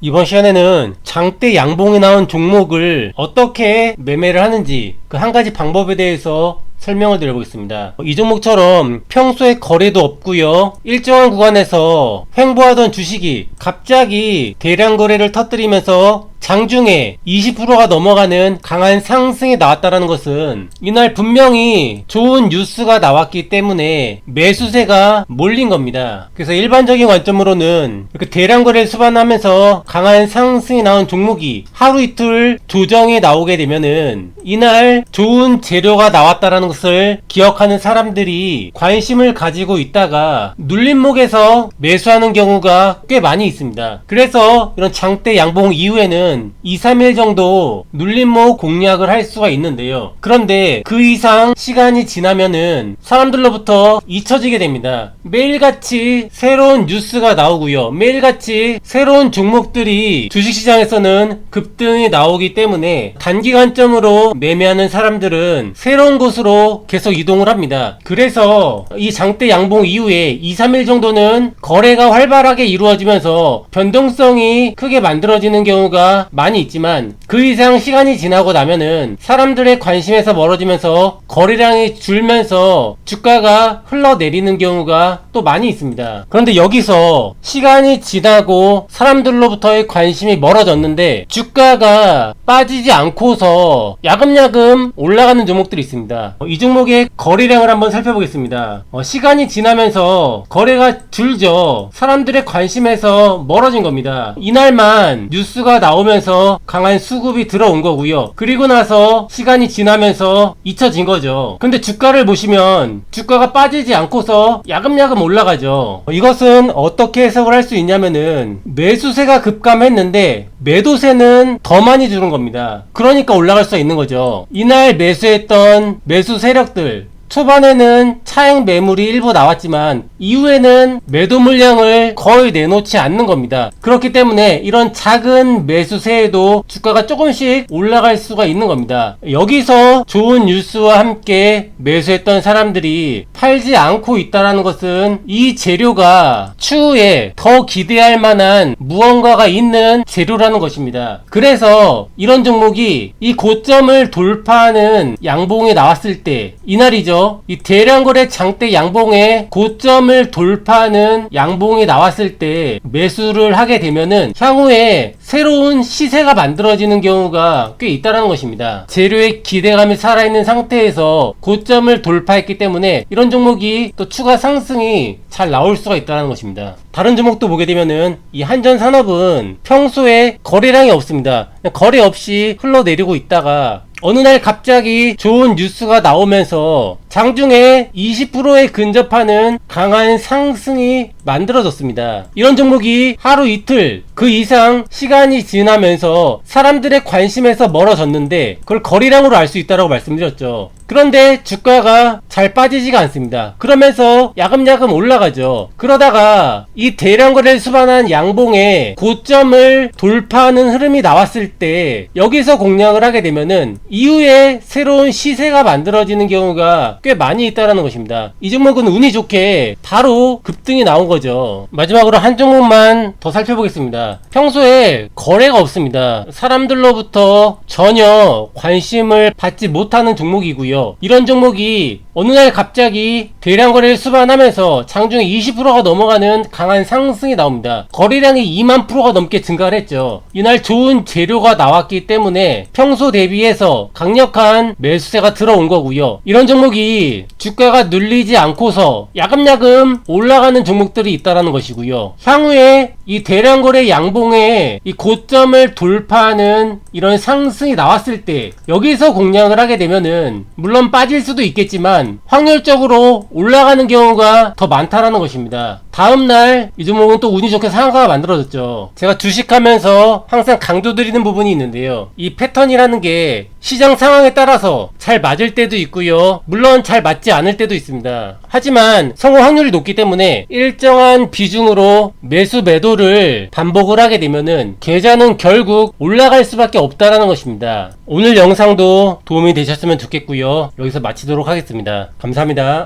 이번 시간에는 장대 양봉이 나온 종목을 어떻게 매매를 하는지 그 한 가지 방법에 대해서 설명을 드려보겠습니다. 이 종목처럼 평소에 거래도 없고요. 일정한 구간에서 횡보하던 주식이 갑자기 대량 거래를 터뜨리면서 장중에 20%가 넘어가는 강한 상승이 나왔다라는 것은 이날 분명히 좋은 뉴스가 나왔기 때문에 매수세가 몰린 겁니다. 그래서 일반적인 관점으로는 이렇게 대량 거래를 수반하면서 강한 상승이 나온 종목이 하루 이틀 조정이 나오게 되면은 이날 좋은 재료가 나왔다라는 것을 기억하는 사람들이 관심을 가지고 있다가 눌림목에서 매수하는 경우가 꽤 많이 있습니다. 그래서 이런 장대 양봉 이후에는 2, 3일 정도 눌림목 공략을 할 수가 있는데요. 그런데 그 이상 시간이 지나면은 사람들로부터 잊혀지게 됩니다. 매일같이 새로운 뉴스가 나오고요. 매일같이 새로운 종목들이 주식시장에서는 급등이 나오기 때문에 단기간점으로 매매하는 사람들은 새로운 곳으로 계속 이동을 합니다. 그래서 이 장대 양봉 이후에 2, 3일 정도는 거래가 활발하게 이루어지면서 변동성이 크게 만들어지는 경우가 많이 있지만 그 이상 시간이 지나고 나면은 사람들의 관심에서 멀어지면서 거래량이 줄면서 주가가 흘러내리는 경우가 또 많이 있습니다. 그런데 여기서 시간이 지나고 사람들로부터의 관심이 멀어졌는데 주가가 빠지지 않고서 야금야금 올라가는 종목들이 있습니다. 어, 이 종목의 거래량을 한번 살펴보겠습니다. 어, 시간이 지나면서 거래가 줄죠. 사람들의 관심에서 멀어진 겁니다. 이날만 뉴스가 나오면 서 강한 수급이 들어온 거고요. 그리고 나서 시간이 지나면서 잊혀진 거죠. 근데 주가를 보시면 주가가 빠지지 않고서 야금야금 올라가죠. 어, 이것은 어떻게 해석을 할 수 있냐면은 매수세가 급감했는데 매도세는 더 많이 주는 겁니다. 그러니까 올라갈 수 있는 거죠. 이날 매수했던 매수 세력들 초반에는 차익 매물이 일부 나왔지만 이후에는 매도 물량을 거의 내놓지 않는 겁니다. 그렇기 때문에 이런 작은 매수세에도 주가가 조금씩 올라갈 수가 있는 겁니다. 여기서 좋은 뉴스와 함께 매수했던 사람들이 팔지 않고 있다는 것은 이 재료가 추후에 더 기대할 만한 무언가가 있는 재료라는 것입니다. 그래서 이런 종목이 이 고점을 돌파하는 양봉이 나왔을 때 이날이죠. 이 대량 거래 장대 양봉의 고점을 돌파하는 양봉이 나왔을 때 매수를 하게 되면은 향후에 새로운 시세가 만들어지는 경우가 꽤 있다는 것입니다. 재료의 기대감이 살아있는 상태에서 고점을 돌파했기 때문에 이런 종목이 또 추가 상승이 잘 나올 수가 있다는 것입니다. 다른 종목도 보게 되면은 이 한전 산업은 평소에 거래량이 없습니다. 거래 없이 흘러내리고 있다가 어느 날 갑자기 좋은 뉴스가 나오면서 장중에 20%에 근접하는 강한 상승이 만들어졌습니다. 이런 종목이 하루 이틀 그 이상 시간이 지나면서 사람들의 관심에서 멀어졌는데 그걸 거리량으로 알 수 있다고 말씀드렸죠. 그런데 주가가 잘 빠지지가 않습니다. 그러면서 야금야금 올라가죠. 그러다가 이 대량 거래를 수반한 양봉의 고점을 돌파하는 흐름이 나왔을 때 여기서 공략을 하게 되면은 이후에 새로운 시세가 만들어지는 경우가 꽤 많이 있다라는 것입니다. 이 종목은 운이 좋게 바로 급등이 나온 거죠. 마지막으로 한 종목만 더 살펴보겠습니다. 평소에 거래가 없습니다. 사람들로부터 전혀 관심을 받지 못하는 종목이고요. 이런 종목이 어느 날 갑자기 대량 거래를 수반하면서 장중에 20%가 넘어가는 강한 상승이 나옵니다. 거래량이 2만 프로가 넘게 증가를 했죠. 이날 좋은 재료가 나왔기 때문에 평소 대비해서 강력한 매수세가 들어온 거고요. 이런 종목이 주가가 눌리지 않고서 야금야금 올라가는 종목들이 있다라는 것이고요. 향후에 이 대량 거래 양봉의 이 고점을 돌파하는 이런 상승이 나왔을 때 여기서 공략을 하게 되면은 물론 빠질 수도 있겠지만 확률적으로 올라가는 경우가 더 많다라는 것입니다. 다음날 이 종목은 또 운이 좋게 상한가가 만들어졌죠. 제가 주식하면서 항상 강조드리는 부분이 있는데요. 이 패턴이라는 게 시장 상황에 따라서 잘 맞을 때도 있고요. 물론 잘 맞지 않을 때도 있습니다. 하지만 성공 확률이 높기 때문에 일정한 비중으로 매수 매도를 반복을 하게 되면은 계좌는 결국 올라갈 수밖에 없다라는 것입니다. 오늘 영상도 도움이 되셨으면 좋겠고요. 여기서 마치도록 하겠습니다. 감사합니다.